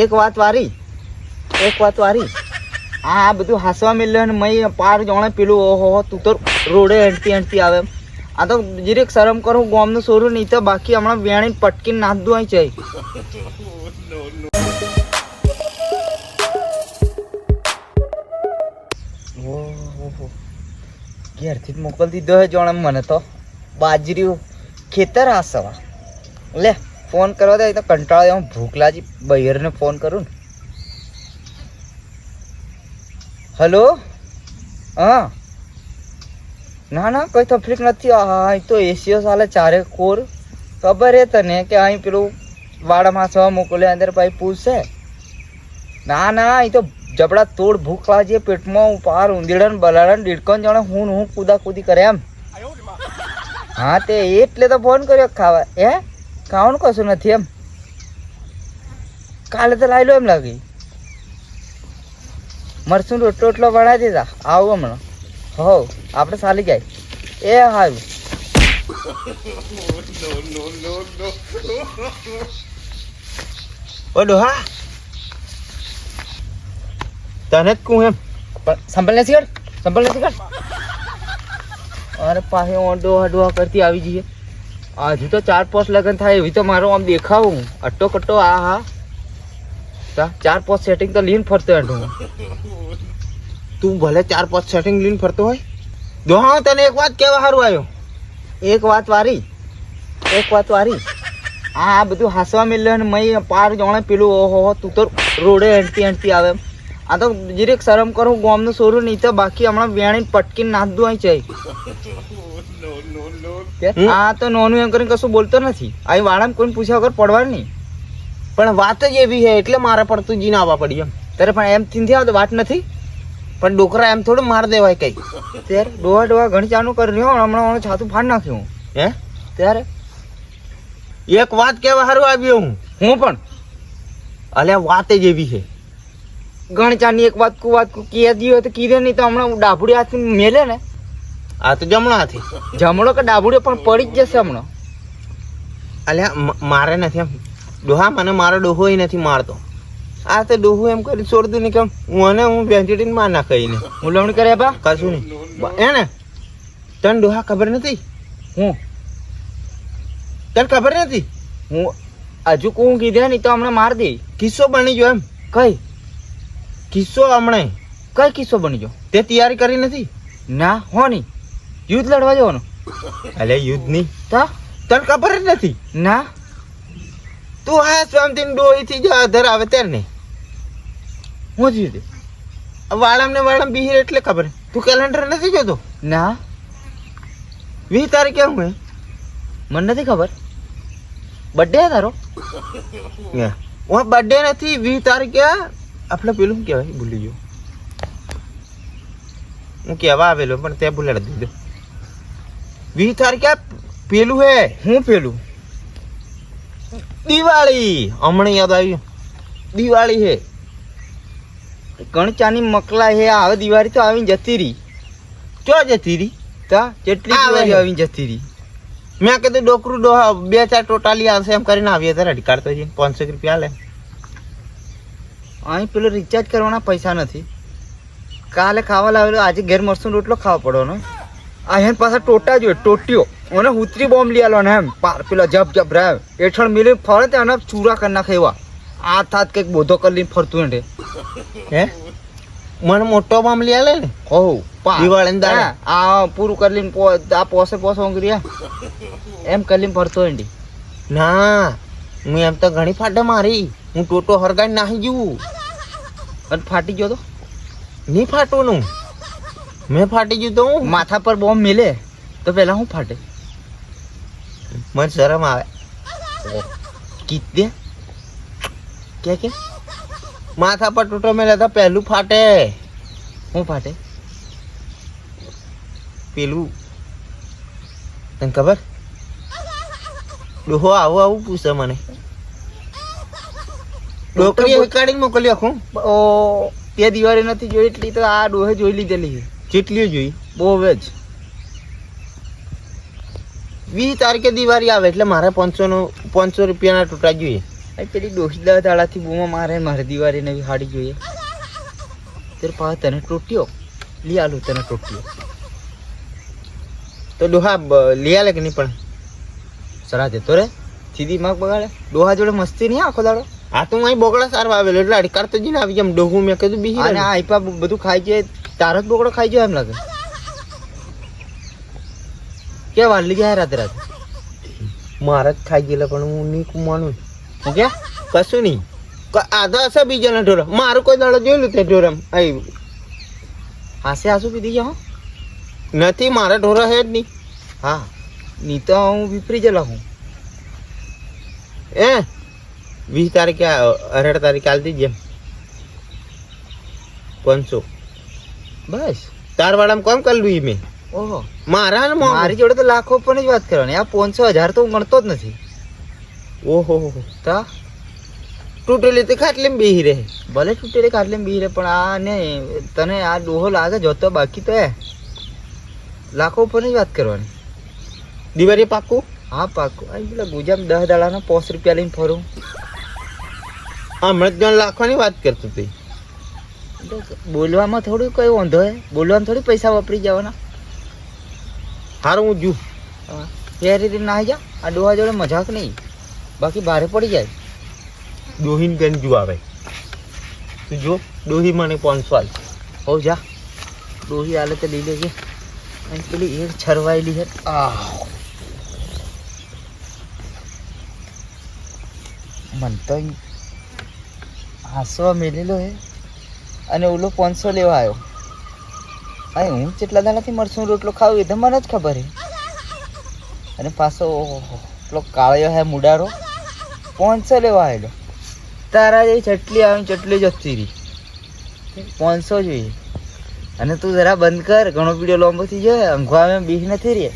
એક વાત વારી. એક વાત વારી. આ આ બધું હાસવા મિલ્યો ને મય પાર જોણે પેલું, ઓહો તું તો રોડે હેંડતી હેંડતી આવે આ તો જીરેક શરમ કરું, ગોમનું સોરું નહીં તો બાકી હમણાં વેણી પટકીને દઉં અહીં છે. ઘેરથી મોકલી દીધો હે જોણે મને તો. બાજરી ખેતર હાસવા. લે. ફોન કરવા દે, તો કંટાળો ભૂખ લાગી બૈરને ફોન કરું ને. હલો? હા. ના ના, કઈ તકલીફ નથી. અહીં તો એસીઓ ચાલે, ચારે કોર. ખબર હે તને કે અહીં પેલું વાડામાં સવા મોકલે અંદર ભાઈ પૂછશે ના ના, અહીં તો જબડા તોડ ભૂખ લાગી પેટમાં પાર ઉંદીડન બલાડન દીડકન જાણે હું હું કુદા કુદી કરે એમ. હા, તે એટલે તો ફોન કર્યો ખાવા. હે? ખાવાનું કશું નથી એમ. કાલે તો લાવી એમ લાગી. મરસું રોટલો રોટલો બનાવી દીધા. આવું હમણાં. હો આપણે ચાલી જાય. એ ઓ ડોહા તને જ કહું એમ. સંભળ નથી કર સંભળ નથી કર. અરે પાસે ઓંડો હડવા કરતી આવી જઈએ. હજુ તો ચાર પાંચ લગ્ન થાય એવી તો મારો આમ દેખાવું. અટ્ટો કટ્ટો આ, હા. ચાર પાંચ સેટિંગ તો લીન ફરતો એનું. તું ભલે ચાર પાંચ સેટિંગ લીન ફરતો હોય. જો, હા, તને એક વાત કહેવા સારું આવ્યો. એક વાત વારી. એક વાત વારી. આ બધું હાસવા મિલ્યો ને મય પાર જોણે પેલું ઓહો તું તો રોડે એન્ટી એન્ટી આવે આ તો જીરેક શરમ કરું ગોમનું સોરું નહીં તો બાકી હમણાં વેણી પટકી નાખ દો અહીં છે આ તો નોનું એમ કરીને કશું બોલતો નથી. અહીં વાળામાં કોઈને પૂછ્યા વગર પડવાનું નહીં. પણ વાત જ એવી છે એટલે મારે પડતું જીને આવવા પડી એમ. ત્યારે પણ એમ થી આવતો વાત નથી. પણ ડોકરા એમ થોડું માર દેવાય કઈ ત્યારે ડોવા ડોવા ઘણી ચાનું કરી રહ્યો હમણાં હમણાં છાતું ફાડ નાખ્યું હે. ત્યારે એક વાત કહેવા સારું આવ્યો હું. હું પણ. અલ્યા વાત જ એવી છે. ગણચાની એક વાત કુ વાત કુ કીએ દીયો તો કીધે નહીં તો હમણાં ડાભુડી હાથથી મેલે ને? આ તો જમણો હાથી. જમણો કે ડાભુડીઓ પણ પડી જ જશે હમણાં. અલ્યા મારે નથી એમ. ડોહા મને મારો ડોહો નથી મારતો. આ તો ડોહું એમ કરી છોડતું નહીં કેમ હું અને હું વેન્ટિટીને માર નાખાઈને હું લવણી કરે બા? કશું નહીં. એને? હે ને તને ડોહા ખબર નથી? હું? તને ખબર નથી? હું હજુ કોણ કીધે નહીં તો હમણાં માર દે. કિસ્સો બની ગયો એમ. કઈ? કિસ્સો હમણાં. કઈ કિસ્સો બની ગયો તે તૈયારી કરી નથી? ના હો નહીં. યુદ્ધ લડવા જવાનો. અલે યુદ્ધની તો? તને ખબર જ નથી? ના. તું હા સ્વામથી ડોહીથી જ અધર આવે ત્યારે નહીં હું જ યુદ્ધ વાળામ ને વાળામ બિહીર એટલે ખબર. તું કેલેન્ડર નથી જોતો? ના. વીસ તારીખે હું મને નથી ખબર. બર્થડે તારો? હું. બર્થડે નથી વીસ તારીખે આપણે પેલું શું કહેવાય? ભૂલી ગયો. હું કહેવા આવેલો પણ તે ભૂલાડી દીધો. વીસ તારીખે પેલું હે? હું પેલું? દિવાળી. હમણાં યાદ આવ્યું. દિવાળી હે. ગણચાની મકલા હે આવે દિવાળી તો આવીને જતી રહી. ચો જતી રહી? તા કેટલી દિવાળી આવીને જતી રહી. મેં કીધું ડોકરું ડોહા બે ચાર ટોટાલી આવશે એમ કરીને આવીએ ત્યારે અઢી કાઢતો પાંચસો રૂપિયા લે અહીં પેલો રિચાર્જ કરવાના પૈસા નથી. કાલે ખાવા લાવેલો આજે ઘેર મરસું રોટલો ખાવા પડવાનો. હેન પાછા ટોટા જોઈએ ટોટ્યો અને ઉતરી બોમ્બ લઈ આલો એમ. પાર પેલો જબ જબ રહે હેઠળ મિલી ફરે તે અને ચૂરા કરી નાખે એવા. આ થાત કંઈક બોધો કરી લઈને ફરતું ને હે? મને મોટો બોમ્બ લઈ આલે ને? હો પા દિવાળીને આ પૂરું કરી લઈને આ પોસે પોસે ઊંઘરી એમ કરીને ફરતો એંડી ના હું એમ તો ઘણી ફાટે મારી. હું ટોટો હરગાઈ નાહી જવું અને ફાટી ગયો તો. નહીં ફાટવાનું. મેં ફાટી ગયું તો હું માથા પર બોમ્બ મિલે, તો પહેલાં હું ફાટે. મને શરમ આવે. કીધે. કે કે માથા પર ટોટો મેલે તો પહેલું ફાટે. હું ફાટે? પેલું. તને ખબર? ડોહો આવું આવું પૂછે મને. ડોકરી કાઢીને મોકલી આખું. ઓ તે દિવાળી નથી જોઈ એટલી તો આ ડોહે જોઈ લીધેલી જેટલી જોઈ. બહુ જ. વીસ તારીખે દિવાળી આવે એટલે મારે પાંચસો નું પાંચસો રૂપિયાના ટોટા જોઈએ. પેલી ડોસી દસ દાડાથી બૂમો મારે મારે દિવાળી નવી હાડી જોઈએ. ત્યારે પા તને તૂટ્યો લઈ આલું તને તૂટ્યો તો ડોહા લઈ આલે કે નહીં પણ? સરા જતો રે. સીધી માગ બગાડે. ડોહા જોડે મસ્તી નહીં આખો દાડો? આ તો અહીં બોકડા સારવા આવેલો એટલે અડકાર તો જઈને આવી જેમ ડોહું મેં કીધું બીજી અને આ આઈપા બધું ખાઈ જાય, તારો જ બોકડો ખાઈ જાય એમ લાગે. કે વાલી ગયા રાત રાત? મારા જ ખાઈ ગયેલા, પણ હું નહીં માનું હું કશું નહીં. આ તો હશે બીજાના ઢોરા. મારું કોઈ દાડો જોયેલું તે ઢોરામ આવી હાસે હાસુ પીધી ગયા નથી, મારા ઢોરા હે જ નહીં. હા. નહીં તો હું વિપરી જ હું. એ વીસ તારીખે અઢાર તારીખે આલતી જેમ પાંચસો બસ. તાર વાળામાં કોમ કરલું મેં. ઓહો. મારા મારી જોડે તો લાખો પણ જ વાત કરવાની. આ પાંચસો હજાર તો હું ગણતો જ નથી. ઓહો. તા? તૂટેલી તે ખાટલી બેહી રહે. ભલે તૂટેલી કાટલે બી રહે પણ આ ને તને આ ડોહો લાગે જોતો બાકી તો એ લાખો ઉપર જ વાત કરવાની. દિવાળી પાકું હા પાકું અહીં પેલા ગુજામ દસ દાડાનો પોસ રૂપિયા લઈને ફરું. હમણાં જ જાણ લાખવાની વાત કરતો હતી. બોલવામાં થોડું કઈ વાંધો હે બોલવામાં થોડી પૈસા વાપરી જવાના? હારું હું જુ એ રીતે ના જા. આ ડોહા જોડે મજાક નહીં. બાકી ભારે પડી જાય. ડોહીને બેન જુ આવે. તું જો ડોહી મને પાંચસો હાલ હો જા. ડોહી હાલે તો લઈ લેજે. અને પેલી એક છરવાયેલી છે. આ મને તો હાંસવા મેલેલો હે. અને ઓલો પાંચસો લેવા આવ્યો અરે હું કેટલા દાણાથી મરસું રોટલો ખાવ એ તો મને જ ખબર હે. અને પાછો પેલો કાળ્યો હે મુડારો. પાંચસો લેવા આવેલો તારા જે ચટલી આવી ચટલી જતી રહી પાંચસો જોઈએ. અને તું જરા બંધ કર, ઘણો વીડિયો લાંબો થઈ જાય ઊંઘવા બીહ નથી રે.